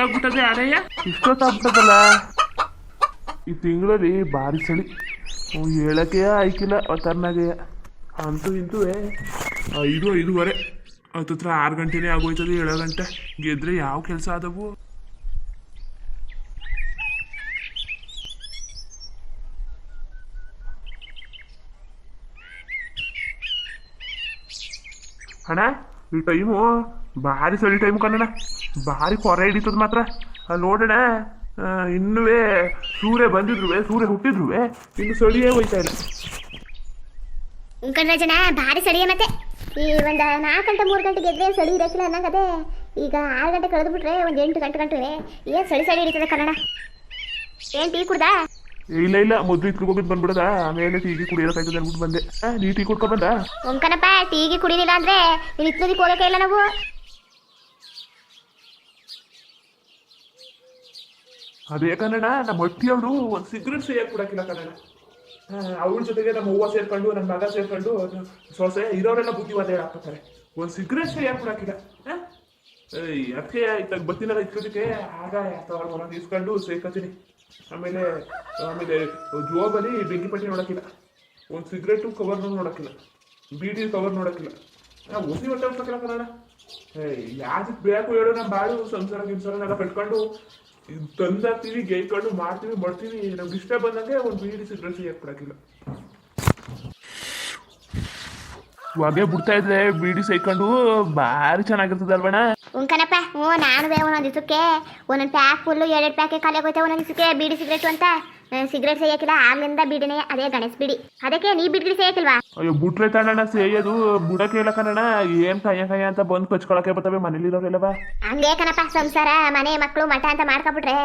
ಗೊತ್ತಾಗ್ಬಿಟ್ಟದೆ ಅಡಯ್ಯ ಇಷ್ಟೊತ್ತಾಗ್ಬಿಟ್ಟದಲ್ಲ ಈ ತಿಂಗಳಲ್ಲಿ ಭಾರಿ ಚಳಿ. ಹೇಳಕ್ಕೆ ಆಯ್ಕಿಲ್ಲ ತರ್ನಾಗೆ ಅಂತೂ ಇಂತೂ ಐದು, ಐದೂವರೆ. ಹತ್ತತ್ರ ಆರು ಗಂಟೆನೇ ಆಗೋಯ್ತದೆ, ಏಳು ಗಂಟೆ. ಗೆದ್ರೆ ಯಾವ ಕೆಲಸ ಆದವು? ಅಣ್ಣ, ಈ ಟೈಮು ಭಾರಿ ಸರಿ ಟೈಮ್ ಕಣ್ಣಣ್ಣ ಭಾರಿ ಕೊರೆ ಹಿಡಿತದ ಮಾತ್ರ. ಅಲ್ಲಿ ನೋಡೋಣ ಇನ್ನುವೇ ಸೂರ್ಯ ಬಂದಿದ್ರುವೆ ಸೂರ್ಯ ಹುಟ್ಟಿದ್ರುವೆ ಇನ್ನು ಸಡಿಯೇ ಹೋಯ್ತಾ ಇಲ್ಲ. ಜನ ಭಾರಿ ಸಡಿಯ ಮತ್ತೆ. ಈ ಒಂದು ನಾಲ್ಕು ಗಂಟೆ ಮೂರು ಗಂಟೆಗೆ ಎದ್ರೆ ಸಡಿ ಇರಕ್ಕಿಲ್ಲ ಅನ್ನಂಗದೆ ಈಗ ಆರು ಗಂಟೆ ಕಳೆದು ಬಿಟ್ರೆ ಒಂದು ಎಂಟು ಗಂಟೆ ಗಂಟೆ ಏನು ಸಳಿ ಸಳಿ ಹಿಡಿತದೆ ಕನ್ನಡ? ಏನು ಟೀ ಕುಡ್ದಾ? ಇಲ್ಲ ಇಲ್ಲ ಮೊದಲು ಇಟ್ಕೊಂಡು ಹೋಗಿದ್ ಬಂದ್ಬಿಡದ. ಆಮೇಲೆ ಟೀಗಿ ಕುಡಿಯೋಕಾಯ್ತದೆ ಅಂದ್ಬಿಟ್ಟು ಬಂದೆ. ನೀ ಟೀ ಕುಡ್ಕೊಂಡ್ ಬಂದ? ಒಂಕನಪ್ಪ ಟೀಗಿ ಕುಡಿಲಿಲ್ಲ ಅಂದ್ರೆ ನೀನು ಇತ್ತದಕ್ಕೆ ಹೋಗಕ್ಕೆ ಇಲ್ಲ ನಾವು. ಅದೇ ಕನ್ನಡ? ನಮ್ಮ ಅತ್ತಿಯವರು ಒಂದು ಸಿಗರೆಟ್ ಸೇಯಕ್ ಕೊಡಕ್ಕಿಲ್ಲ ಕನ್ನಡ. ಅವಳ ಜೊತೆಗೆ ನಮ್ಮ ಅವ್ವ ಸೇರ್ಕೊಂಡು ನಮ್ಮ ಮಗ ಸೇರ್ಕೊಂಡು, ಸೊಸೆ ಇರೋರೆಲ್ಲ ಬುದ್ಧಿವಾದ ಹೇಳಾಕ್ತಾರೆ ಒಂದು ಸಿಗರೆಟ್ ಸೇಯಕ್ ಕೊಡಕ್ಕಿಲ್ಲ. ಅದಕ್ಕೆ ಇತ್ತಾಗ ಬತ್ತಿನೆಲ್ಲ ಇಟ್ಕೋದಕ್ಕೆ ಆಗ ಅಥವಾ ಒಂದೊಂದು ಇಸ್ಕೊಂಡು ಸೇರ್ಕೊತೀನಿ ಆಮೇಲೆ ಆಮೇಲೆ ಜೋಬಲ್ಲಿ ಬೆಂಕಿ ಪಟ್ಟಿ ನೋಡಕ್ಕಿಲ್ಲ. ಒಂದು ಸಿಗರೇಟು ಕವರ್ ನೋಡಕ್ಕಿಲ್ಲ. ಬೀಡಿ ಕವರ್ ನೋಡಕ್ಕಿಲ್ಲ. ನಾವು ಒಸಿ ಹೊಟ್ಟೆ ಹೊಡ್ಸಕ್ಕಿಲ್ಲ ಕನ್ನಡ. ಯಾವ್ದಕ್ಕೆ ಬೇಕು ಹೇಳು ನಮ್ಮ ಬಾಳು ಸಂಸಾರ ಗಿಂಸಾರನೆಲ್ಲ ಕಟ್ಕೊಂಡು ತಂದಾಕ್ತೀವಿ ಗೇಯ್ಕೊಂಡು ಮಾಡ್ತೀವಿ ಮಾಡ್ತೀವಿ. ನಮ್ಗೆ ಇಷ್ಟ ಬಂದಂಗೆ ಒಂದು ಬೀಡಿಸಿ ಡ್ರೆಸ್ ಸೇಯಕ್ ಕೊಡಕ್ಕಿಲ್ಲ ಹೊಗೆ ಬಿಡ್ತಾ ಇದ್ರೆ ಬೀಡಿ ಸೈಕೊಂಡು ಭಾರಿ ಚೆನ್ನಾಗಿರ್ತದಲ್ವಣ ಉಂಕನಪ್ಪ ಹ್ಞೂ ನಾನು ಬೇ ಒಂದೊಂದು ದಿವಸಕ್ಕೆ ಒಂದೊಂದು ಪ್ಯಾಕ್ ಫುಲ್ಲು ಎರಡೆರಡು ಪ್ಯಾಕೆ ಖಾಲಿ ಆಗೋಯ್ತೆ ಒಂದೊಂದು ದಿವಸಕ್ಕೆ ಬೀಡಿ ಸಿಗರೇಟು ಅಂತ? ಸಿಗರೇಟ್ ಸೇಯಕಿಲ್ಲ ಆಗ್ಲಿಂದ ಬೀಡಿನೇ ಅದೇ ಗಣೇಶ್ ಬಿಡಿ. ಅದಕ್ಕೆ ನೀ ಬಿಡ್ಗಿಡಿ ಸೇಯಕಿಲ್ವಾ ಅಯ್ಯೋ ಬುಟ್ರೆ ತಣ್ಣ ಸೇಯೋದು ಬುಡಕ್ಕೆ ಇಲ್ಲ ಕನ್ನಡ ಏನ್ ಕಯ್ಯ ಕಯ್ಯ ಅಂತ ಬಂದು ಕಚ್ಕೊಳಕ್ಕೆ ಬರ್ತವೆ ಮನೇಲಿರೋರೆಲ್ಲವ? ಹಂಗೆ ಕಣಪ್ಪ ಸಂಸಾರ ಮನೆ ಮಕ್ಕಳು ಮಠ ಅಂತ ಮಾಡ್ಕೊಬಿಟ್ರೆ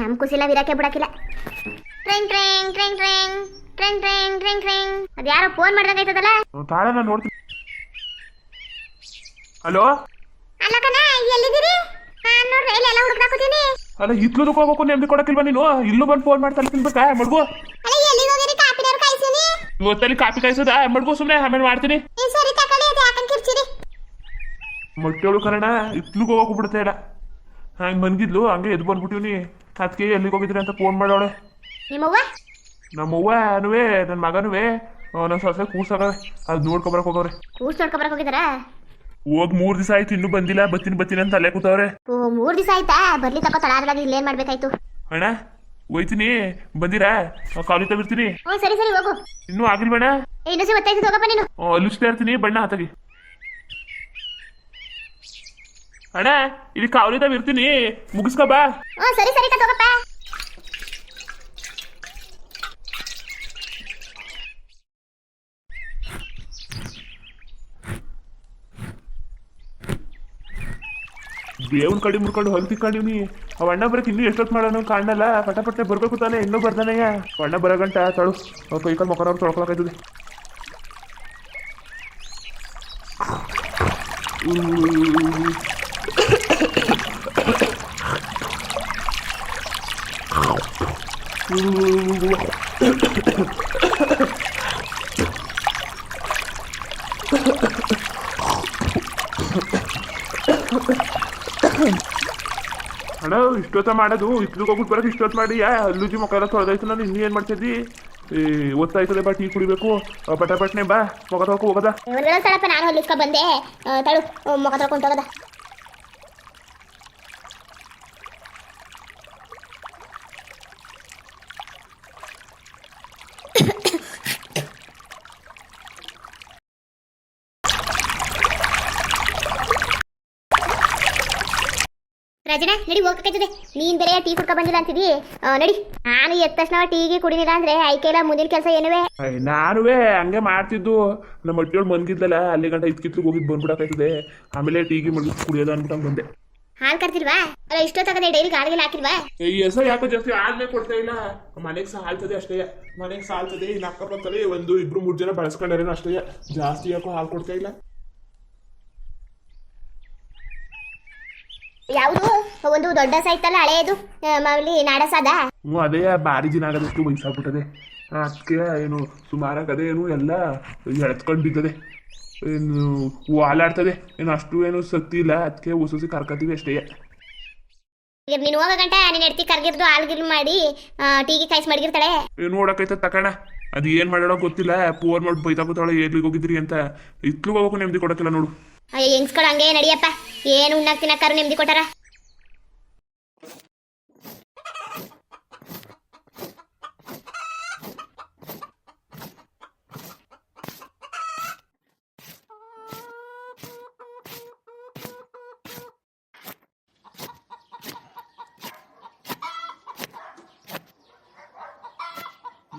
ನಮ್ ಕುಸಿಲ ವಿರಕ್ಕೆ ಬಿಡಕ್ಕಿಲ್ಲ. ಟ್ರೆಂಗ್ ಟ್ರೆಂಗ್ ಟ್ರೆಂಗ್ ಟ್ರಿಂಗ್ ಟ್ರೆಂಗ್ ಟ್ರೆಂಗ್ ಟ್ರೆಂಗ್ ಟ್ರೆಂಗ್. ಅದ್ಯಾರೋ ಫೋನ್ ಮಾಡ್ದಂಗಾಯ್ತದಲ್ಲ ತಾಳ ನಾನು ನೋಡ್ತೀನಿ. ಹಲೋ? ಅಲ್ಲ ಕಣ ಎಲ್ಲಿದ್ದೀರಿ? ನಾನು ನೋಡ್ರಿ ಎಲ್ಲ ಹುಡುಕ್ತಾ ಹುಡುಕ್ದಾಕೋತೀನಿ ಅಲ್ಲ ಇತ್ಲು ಹೋಗ್ಬೇಕು ನೆಮ್ಮದಿ ಕೊಡಕ್ಕಿಲ್ವಾ ನೀನು? ಇಲ್ಲೂ ಬಂದು ಫೋನ್ ಮಾಡ್ತಾ ತಿನ್ಬೇಕಾ? ಮಡ್ಗು? ಇವತ್ತಲ್ಲಿ ಕಾಪಿ ಕಾಯಿಸೋದಾ? ಮಡ್ಗು ಸುಮ್ಮನೆ ಆಮೇಲೆ ಮಾಡ್ತೀನಿ. ಮೊಟ್ಟೆಳು ಕನ್ನಡ ಇತ್ಲಿಗೆ ಹೋಗಕ್ಕೆ ಬಿಡುತ್ತೆ ಇಲ್ಲ ಹಂಗೆ ಮನ್ಗಿದ್ಲು ಹಂಗೆ ಎದ್ದು ಬಂದ್ಬಿಟ್ಟಿವ್ನಿ ಅದಕ್ಕೆ ಎಲ್ಲಿಗೆ ಹೋಗಿದ್ರಿ ಅಂತ ಫೋನ್ ಮಾಡೋಳೆ ನಮ್ಮವ್ವ? ನನ್ ನನ್ನ ಮಗನುವೇ ನನ್ನ ಸೊಸೆ ಕೂರ್ಸಾಗ ಅದು ನೋಡ್ಕೊಬರಕ್ ಹೋಗವ್ರೆ. ಕೂಸ್ ನೋಡ್ಕೊಬರಕ್ ಹೋಗಿದಾರಾ ಹೋಗ್ ಮೂರ್ ದಿವಸ ಆಯ್ತು ಇನ್ನೂ ಬಂದಿಲ್ಲ ಬತ್ತೀನಿ ಬತ್ತೀನಿ ಅಂತ ಅಲ್ಲೇ ಕೂತವ್ರೆ. ಓ ಮೂರ್ ದಿವಸ ಆಯ್ತಾ? ಬರ್ಲಿ ತಕೋ ತಡಾದ್ರಾಗ ಇಲ್ಲೇನ್ ಮಾಡ್ಬೇಕಾಯ್ತು? ಅಣ್ಣ ಹೋಯ್ತೀನಿ. ಬಂದಿರಾ? ಕಾಲೇಜ್ ತಗಿರ್ತೀನಿ ಹ್ಞೂ ಸರಿ ಸರಿ ಹೋಗು. ಇನ್ನೂ ಆಗಿಲ್ವಣ್ಣ ಏ, ಇನ್ನೊಂದ್ಸರಿ ಗೊತ್ತಾಯ್ತು ಹೋಗಪ್ಪ ನೀನು? ಅಲ್ಲಿಸ್ತಾ ಇರ್ತೀನಿ. ಬಣ್ಣ ಹಾತಗಿ. ಅಣ್ಣ ಇಲ್ಲಿ ಕಾವಲಿದಾಗ ಇರ್ತೀನಿ. ಮುಗಿಸ್ಕೊ ಬಾ. ಹ್ಞೂ ಸರಿ ಸರಿ ತಗೋಪ್ಪ. ದೇವ್ನ ಕಡೆ ಮುರ್ಕೊಂಡು ಹೊಲ್ ತಿಕ್ಕೊಂಡಿವ್ನಿ ಅವ ಅಣ್ಣ ಬರಕ್ ಇನ್ನೂ ಎಷ್ಟೊತ್ತು ಮಾಡೋಣ ಕಾಣಲ್ಲ ಪಟಪಟ್ಟೆ ಬರ್ಬೇಕು ತಾನೆ, ಇನ್ನೂ ಬರ್ತಾನೆಯ ಅಣ್ಣ ಬರಗಂಟ ತಳು. ಅವ್ರ ಕೈ ಕಾಲು ಮಕ್ಕಳವ್ರು ತೊಳ್ಕೊಳಕಾಯ್ತದೆ ಅಣ್ಣ ಇಷ್ಟೊತ್ತ ಮಾಡೋದು ಇಟ್ಲಿಗೆ ಹೋಗ್ಬಿಟ್ಟು ಬರೋದು ಇಷ್ಟೊತ್ತು ಮಾಡಿ, ಯಾ ಅಲ್ಲುಜಿ ಮುಖ ಎಲ್ಲ ತೊಳೆದಾಯ್ತು ನಾನು ಏನು ಮಾಡ್ತಿದ್ದಿ? ಈ ಬಾ, ಟೀ ಕುಡಿಬೇಕು. ಪಟ ಪಟ್ನೆ ಬಾ ಮುಖ ತೊಳ್ಕೊ ಹೋಗದ. ಒಂದೆಲ್ಲ ಸಲಪ್ಪ ನಾನು ಹೊಲಿಸ್ಕೊ ಬಂದೆ. ತಳು ಮುಖ ತೊಳ್ಕೊಂಡು ಹೋಗದ. ನಡಿ ಹೋಗಕ್ಕಾಯ್ತದೆ ನೀನ್ ಬೇರೆ ಟೀ ಕುಡ್ಕೊ ಬಂದಿಲ್ಲ ಅಂತಿದಿ. ನಡಿ. ನಾನು ಎದ್ದ ತಕ್ಷಣ ಟೀಗೆ ಕುಡಿದಿಲ್ಲ ಅಂದ್ರೆ ಐಕೆಲ್ಲ ಮುಂದಿನ ಕೆಲಸ ಏನುವೆ? ನಾನುವೇ ಹಂಗೆ ಮಾಡ್ತಿದ್ದು. ನಮ್ಮ ಅಟ್ಟಿಯೊಳು ಮನ್ಗಿದ್ಲಲ್ಲ ಅಲ್ಲಿ ಗಂಟ ಇದ್ಕಿತ್ತು ಹೋಗಿ ಬಂದ್ಬಿಡಕಾಯ್ತದೆ ಆಮೇಲೆ ಟೀಗೆ ಮಲ್ಗಿ ಕುಡಿಯೋದು ಅನ್ಬಿಟ್ಟು ಬಂದೆ. ಹಾಲು ಕರ್ತಿಲ್ವಾ ಅಲ್ಲ ಇಷ್ಟೋ ತಗದೆ ಡೈಲಿ ಗಾಡಿಗೆ ಹಾಕಿಲ್ವಾ? ಈ ಯಾಕೋ ಜಾಸ್ತಿ ಆಗ್ಲೇ ಕೊಡ್ತಾ ಇಲ್ಲ. ಮನೆಗೆ ಸಾಲ್ತದೆ ಅಷ್ಟೇ. ಮನೆಗೆ ಸಾಲ್ತದೆ ಇನ್ನು ಅಕ್ಕಪಕ್ಕದಲ್ಲಿ ಒಂದು ಇಬ್ರು ಮೂರು ಜನ ಬಳಸ್ಕೊಂಡಾರೇನೋ ಅಷ್ಟೇ. ಜಾಸ್ತಿ ಯಾಕೋ ಹಾಲು ಕೊಡ್ತಾ ಇಲ್ಲ. ಯಾವುದು? ಒಂದು ದೊಡ್ಡ ಸೈತಲ್ಲ ಹಳೆಯದು ಮಾಮೂಲಿ ನಾಡಸಾದ? ಹ್ಞೂ ಅದೇ ಭಾರಿ ದಿನ ಆಗೋದಷ್ಟು ವಯಸ್ಸಾಗ್ಬಿಟ್ಟದೆ. ಅದಕ್ಕೆ ಏನು ಸುಮಾರಾಗಿ ಅದೇ ಏನು ಎಲ್ಲ ಎಳ್ತ್ಕೊಂಡು ಬಿದ್ದದೆ. ಏನು ಹಾಲಾಡ್ತದೆ ಏನು ಅಷ್ಟು ಏನು ಶಕ್ತಿ ಇಲ್ಲ. ಅದಕ್ಕೆ ಹೊಸ ಕರ್ಕತೀವಿ ಅಷ್ಟೇ. ನೀನು ಹೋಗೋ ಗಂಟ ನೀನು ಎಡ್ತಿ ಕರ್ಗಿರ್ದು ಹಾಲ್ಗಿಲ್ ಮಾಡಿ ಟೀಗೆ ಕಾಯಿಸಿ ಮಡಗಿರ್ತಾಳೆ. ಏನು ನೋಡಕೈತ ತಕಣ. ಅದು ಏನು ಮಾಡೋಣ ಗೊತ್ತಿಲ್ಲ. ಫೋನ್ ಮಾಡಿ ಬೈತಾ ಕೂತಾಳೆ. ಎಲ್ಲಿಗೆ ಹೋಗಿದ್ರಿ ಅಂತ. ಇತ್ಲು ಹೋಗಕ್ಕೂ ನೆಮ್ಮದಿ ಕೊಡಕ್ಕಿಲ್ಲ ನೋಡು. ಅಯ್ಯೋ ಹೆಂಗ್ಸ್ಗಳು ಹಂಗೆ ನಡಿಯಪ್ಪ. ಏನು ಉಣ್ಣಾಕ್ ತಿನ್ನಕ್ಕಾರು ನೆಮ್ಮದಿ ಕೊಟ್ಟಾರ?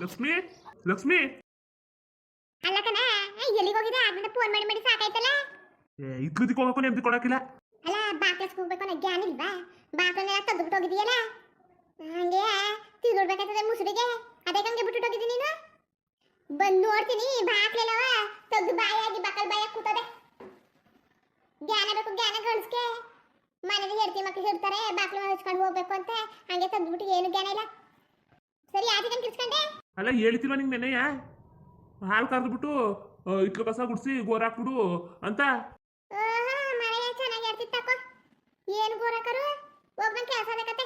ಲಕ್ಷ್ಮಿ ಲಕ್ಷ್ಮಿ. ಅಲ್ಲ ಕಣ ಎಲ್ಲಿಗೆ ಹೋಗಿದ್ದೆ? ಆಗ್ಲಿಂದ ಫೋನ್ ಮಾಡಿ ಮಾಡಿ ಸಾಕಾಯ್ತಲ್ಲ? ಇತ್ಲದಿಕ್ಕೆ ಹೋಗೋಕೆ ನೆಮ್ಮದಿ ಕೊಡಕ್ಕಿಲ್ಲ. ಅಲ್ಲ ಬಾಕಸ್ ಹೋಗ್ಬೇಕು ಅನ್ನೋ ಜ್ಞಾನ ಇಲ್ವಾ? ಬಾಕ್ಲನ್ನೆಲ್ಲ ತೆಗೆದ್ಬಿಟ್ಟು ಹೋಗಿದೀಯಲ್ಲ ಹಂಗೆ ತಿರುಗಿಡ್ಬೇಕಾಗ್ತದೆ ಮುಸುರಿಗೆ. ಅದಕ್ಕೆ ಹಂಗೆ ಬಿಟ್ಟು ಹೋಗಿದ್ದೀನಿ ನೀನು? ಬಂದು ನೋಡ್ತೀನಿ ಬಾಕ್ಲೆಲ್ಲವ ತೆಗ್ದು ಬಾಯಾಗಿ ಬಾಕಲ್ ಬಾಯಾಗಿ ಕೂತದೆ. ಜ್ಞಾನ ಬೇಕು ಜ್ಞಾನ ಗಳಿಸ್ಕೆ ಮನೇಲಿ ಹೆಡ್ತಿ ಮಕ್ಳು ಹಿಡ್ತಾರೆ ಬಾಕ್ಲು ಹಚ್ಕೊಂಡು ಹೋಗ್ಬೇಕು ಅಂತ. ಹಂಗೆ ತೆಗ್ದ್ಬಿಟ್ಟು ಏನು ಜ್ಞಾನ ಇಲ್ಲ. ಸರಿ ಆದಿಗೆ ಕಿರ್ಸ್ಕೊಂಡೆ ಅಲ್ಲ ಹೇಳ್ತಿಲ್ವ ನಿಂಗೆ ನೆನೆಯ ಹಾಲು ಕರೆದ್ಬಿಟ್ಟು ಇಟ್ಲು ಕಸ ಗುಡಿಸಿ ಗೋರ್ ಹಾಕ್ಬಿಡು ಅಂತ. ಏನು ಗೋರಕರು ಒಬ್ಬ ಕೆಲಸ ಕತೆ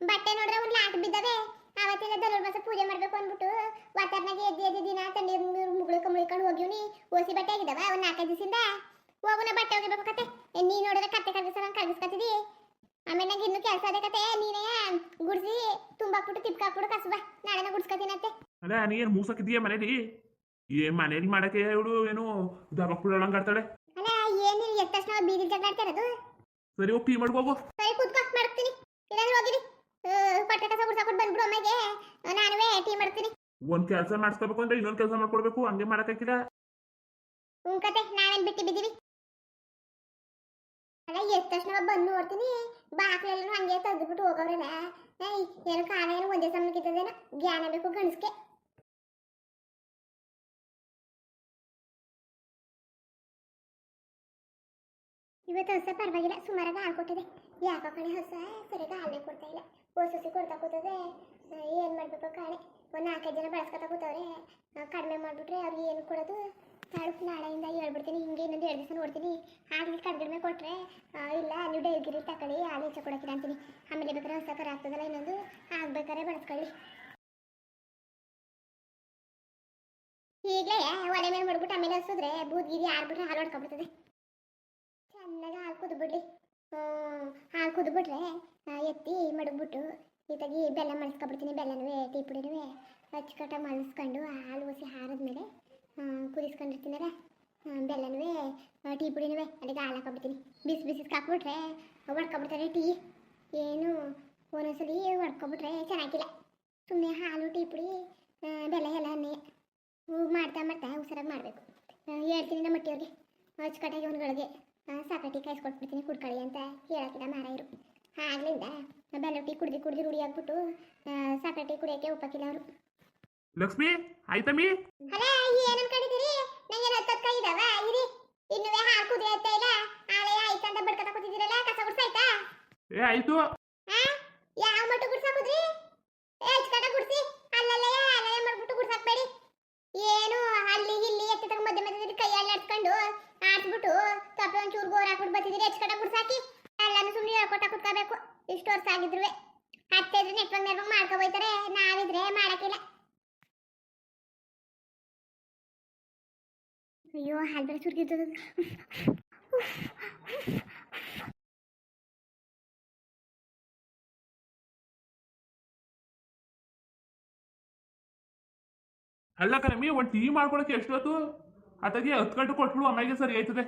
ಬಟ್ಟೆ ನೋಡ್ರೆ ಒಂದು ಲಾಟ್ ಬಿದ್ದದೆ. ಅವತ್ತಿನ ದಲೂರ್ ಬಸ ಪೂಜೆ ಮಾಡ್ಬೇಕು ಅಂದ್ಬಿಟ್ಟು ವಾತಾವರಣಗೆ ಎದ್ದು ಎದ್ದು ದಿನ ತಂಡಿ ಮುಗುಳ್ಕ ಮುಳ್ಕೊಂಡು ಹೋಗಿವ್ನಿ ಓಸಿ ಬಟ್ಟೆ ಆಗಿದಾವ ಅವ್ನ ನಾಲ್ಕೈದು ದಿವಸದಿಂದ ಹೋಗುನ ಬಟ್ಟೆ ಒಗಿಬೇಕು ಕತೆ ನೀ ನೋಡಿದ್ರೆ ಕತ್ತೆ ಕರ್ಗಿಸ ಕರ್ಗಿಸ್ಕತ್ತಿದಿ ಆಮೇಲೆ ನಂಗೆ ಇನ್ನೂ ಕೆಲಸ ಅದೇ ಕತೆ ನೀನೇ ಗುಡ್ಸಿ ತುಂಬಾಕ್ಬಿಟ್ಟು ತಿಪ್ಕಾಕ್ಬಿಟ್ಟು ಕಸಬಾ. ನಾಳೆನ ಗುಡಿಸ್ಕೊತೀನಂತೆ ಅಲ್ಲ ನೀನು ಮೂಸಕ್ಕಿದೀಯ ಮನೇಲಿ? ಏ ಮನೇಲಿ ಮಾಡಕ್ಕೆ ಇವಳು ಏನು ದಬಕ್ಬಿಡೋಣ ಆಡ್ತಾಳೆ? ಅಲ್ಲ ಏನು ಎದ್ದ ತಕ್ಷಣ ಬೀದಿ ಜಗಳ ಆಡ್ತಿರೋದು ಸರಿ ಹೋಗಿ ಟೀ ಮಾಡ್ಕೋಗು ಸರಿ ಕೂತ್ಕೊ ಮಾಡ್ತೀನಿ. ಇಲ್ಲಾಂದ್ರೆ ಹೋಗಿರಿ. ಪಟಾಟ ಗುಡ್ಸಾಕೊಂಡು ಬಂದ್ಬಿಡು ಅಮ್ಮಗೆ. ನಾನುವೇ ಟೀ ಮಾಡ್ತೀನಿ. ಒಂದ್ ಕೆಲಸ ಮಾಡಿಸ್ಕೋಬೇಕು ಅಂದ್ರೆ ಇನ್ನೊಂದ್ ಕೆಲಸ ಮಾಡ್ಕೊಡ್ಬೇಕು ಹಂಗೆ ಮಾಡಕ್ಕಾಗಿಲ್ಲ ಹ್ಞೂ ಕತೆ ನಾವೇನ್ ಬಿಟ್ಟು ಬಿದ್ದೀವಿ? ಅಲ್ಲ ಎದ್ದ ತಕ್ಷಣ ಬಂದು ನೋಡ್ತೀನಿ. ಬಾಕ್ಲೆಲ್ಲ ಹಂಗೆ ತೆಗೆದ್ಬಿಟ್ಟು ಹೋಗೋರೆಲ್ಲ ಏಯ್ ಏನು ಕಾಲ ಏನು ಒಂದೇ ಸಮಯಕ್ಕಿದ್ದದೇನೋ ಜ್ಞಾನ ಬೇಕು ಗಣಸ್ಕೆ ಇವತ್ತು ಹೊಸ ಪರವಾಗಿಲ್ಲ, ಸುಮಾರಾಗ ಹಾಲು ಕೊಟ್ಟಿದೆ. ಯಾಕೋ ಕಣೆ ಹೊಸ, ಸರಿಯಾಗಿ ಹಾಲೇ ಕೊಡ್ತಾ ಇಲ್ಲ. ಹೊಸಸಿ ಕೊಡ್ತಾ ಕೂತದೆ, ಏನು ಮಾಡಬೇಕು ಕಾಳೆ ಒಂದು ನಾಲ್ಕೈದು ಜನ ಬಳಸ್ಕೊತಾ ಕೂತವ್ರೆ ಕಡಿಮೆ ಮಾಡಿಬಿಟ್ರೆ ಅವ್ರಿಗೆ ಏನು ಕೊಡೋದು? ತಾಳು ನಾಳೆಯಿಂದ ಹೇಳ್ಬಿಡ್ತೀನಿ, ಹಿಂಗೆ ಇನ್ನೊಂದು ಎರಡು ದಿವಸ ನೋಡ್ತೀನಿ. ಹಾಗೆ ಕಡಿಮೆ ಕೊಟ್ಟರೆ ಇಲ್ಲ, ನೀವು ಡೈಗಿರಿ ತಗೊಳ್ಳಿ, ಹಾಲು ಹೆಚ್ಚು ಕೊಡೋಕಿಲ್ಲ ಅಂತೀನಿ. ಆಮೇಲೆ ಬೇಕಾದ್ರೆ ಹೊಸ ಕರ ಆಗ್ತದಲ್ಲ ಇನ್ನೊಂದು, ಆಗ್ಬೇಕಾದ್ರೆ ಬಳಸ್ಕೊಳ್ಳಿ. ಈಗಲೇ ಒಲೆ ಮೇಲೆ ಮಾಡ್ಬಿಟ್ಟು ಆಮೇಲೆ ಹಸಿದ್ರೆ ಬೂದ್ಗಿರಿ ಆರ್ಬಿಟ್ರೆ ಹಾಲು ಹೊಡ್ಕೊಬಿಡ್ತದೆ ಚೆನ್ನಾಗಿ ಹಾಲು ಕುದ್ಬಿಡ್ಲಿ ಹಾಲು ಕುದ್ಬಿಟ್ರೆ ಎತ್ತಿ ಮಡಗ್ಬಿಟ್ಟು ಈತಾಗಿ ಬೆಲ್ಲ ಮಲಸ್ಕೊಬಿಡ್ತೀನಿ ಬೆಲ್ಲನೂ ಟೀ ಪುಡಿನೂ ಅಚ್ಚುಕಟ್ಟ ಮಲಸ್ಕೊಂಡು ಹಾಲು ಒಸಿ ಹಾರಿದ್ಮೇಲೆ ಕುದಿಸ್ಕೊಂಡಿರ್ತೀನಲ್ಲ ಬೆಲ್ಲನೂ ಟೀ ಪುಡಿನೂ ಅದಕ್ಕೆ ಹಾಲು ಹಾಕೊಬಿಡ್ತೀನಿ. ಬಿಸಿ ಬಿಸಿ ಹಾಕ್ಬಿಟ್ರೆ ಹೊಡ್ಕೊಬಿಡ್ತಾರೆ ಟೀ. ಏನು ಒಂದೊಂದ್ಸಲಿ ಹೊಡ್ಕೊಬಿಟ್ರೆ ಚೆನ್ನಾಗಿಲ್ಲ. ಸುಮ್ಮನೆ ಹಾಲು ಟೀ ಪುಡಿ ಬೆಲ್ಲ ಎಲ್ಲ ಅನ್ನೇ ಹ್ಮ್, ಮಾಡ್ತಾ ಮಾಡ್ತಾ ಹುಷಾರಾಗಿ ಮಾಡಬೇಕು. ಹೇಳ್ತೀನಿ ನಮ್ಮ ಮಟ್ಟಿಯವ್ರಿಗೆ ಅಚ್ಚುಕಟ್ಟಾಗಿ ಅವನುಗಳಿಗೆ. ಸಾಕಟ್ಟಿ ಕಾಯಿಸ್ಕೊಟ್ಬಿಡ್ತೀನಿ ಕುಡ್ಕೊಳ್ಳಿ ಅಂತ ಹೇಳಕ್ಕಿದ ಮಾರಾಯರು. ಆಗ್ಲಿಂದ. ಬೆಲ್ಲೊಟ್ಟಿ ಕುಡ್ದು ಕುಡ್ದು ರೂಢಿ ಆಗ್ಬಿಟ್ಟು ಸಾಕಟ್ಟಿ ಕುಡಿಯಕ್ಕೆ ಒಪ್ಪಕ್ಕಿಲ್ಲ ಅವರು. ಲಕ್ಷ್ಮಿ ಆಯ್ತಮ್ಮಿ? ಅಲೇ ಏನ್ ಅನ್ಕೊಂಡಿದ್ದೀರಿ ನಂಗೆ ಹತ್ತಕ್ಕ ಇದಾವ? ಇರಿ ಇನ್ನುವೇ ಹಾಲು ಅಂತ ಇಲ್ಲ? ಆಳೆ ಆಯ್ತು ಅಂತ ಬಡ್ಕತ ಕೂತಿದ್ದೀರಲ್ಲ ಕಸ ಗುಡ್ಸಾಯ್ತಾ ಏ ಆಯ್ತು? ಯಾವ ಮಟ್ಟ ಗುಡ್ಸಾಕುದ್ರಿ ಏ ಅಚ್ಕಟ ಗುಡ್ಸಿ. ಅಲ್ಲಲ್ಲೇ ಅಲ್ಲಲ್ಲೇ ಮಾಡ್ಬಿಟ್ಟು ಗುಡ್ಸಾಕ್ಬೇಡಿ ಏನು, ಅಲ್ಲಿ ಇಲ್ಲಿ ಎತ್ತ ತಗ ಮಧ್ಯೆ ಮಧ್ಯದಲ್ಲಿ ಕೈಯಲ್ಲಿ ಆಡ್ಸ್ಕೊಂಡು ಆಡ್ಸ್ಬಿಟ್ಟು ತಪ್ಪೆ ಒಂಚೂರು ಗೋರ್ ಹಾಕ್ಬಿಟ್ಟು ಬರ್ತಿದ್ದೀರಿ ಅಚ್ಕಟ ಗುಡ್ಸಾಕಿ ಎಲ್ಲಾನು ಸುಮ್ಮನೆ ಹೇಳ್ಕೊಟ್ಟ ಕುತ್ಕೋಬೇಕು. ಇಷ್ಟು ವರ್ಷ ಆಗಿದ್ರು ಅತ್ತೆ ಇದ್ರೆ ನೆಟ್ವರ್ಕ್ ನೆಟ್ವರ್ಕ್ ಮಾಡ್ಕೊ ಹೋಯ್ತಾರೆ, ನಾವಿದ್ರೆ ಮಾಡಕ್ಕಿಲ್ಲ. ಅಯ್ಯೋ ಹಾಲ್ ಸುರ್ಗಿದ್ದದು ಅಲ್ಲ ಕಣಮ್ಮಿ ಒಂದು ಟೀ ಮಾಡ್ಕೊಳಕ್ಕೆ ಎಷ್ಟೊತ್ತು? ಅತ್ತಾಗಿ ಹತ್ತು ಗಂಟೆ ಕೊಟ್ಬಿಡು ಅಮ್ಮಗೆ ಸರಿ ಆಯ್ತದೆ.